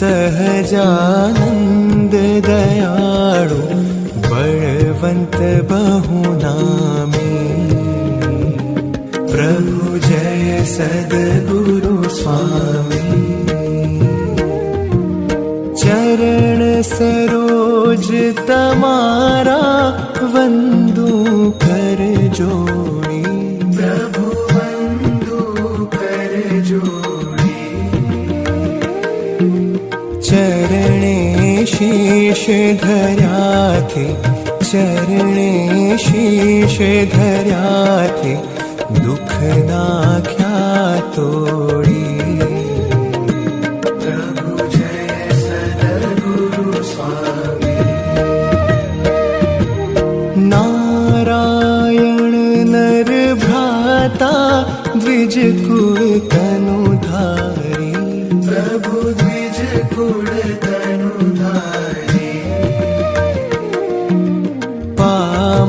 सहजानन्द दयाळु बलवन्त बहुनामी। प्रभु जय सद्गुरु स्वामी। चरण सरोज तमारा वन्दु कर जोड़ी शीश धराते चरणे शीश धराते दुख दाख्या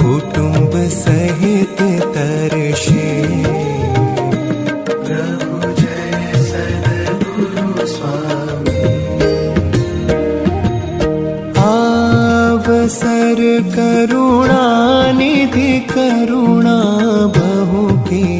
कुटुंब सहित तरशे। प्रभु जय सद्गुरु स्वामी। आवसर करुणा निधि करुणा बहु कीधी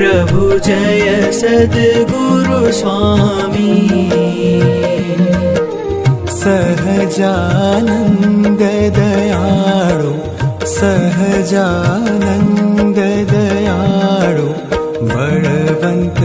प्रभु जय सद्गुरु स्वामी। सहजानन्द दयाळु सहजानन्द दयाळु बलवन्त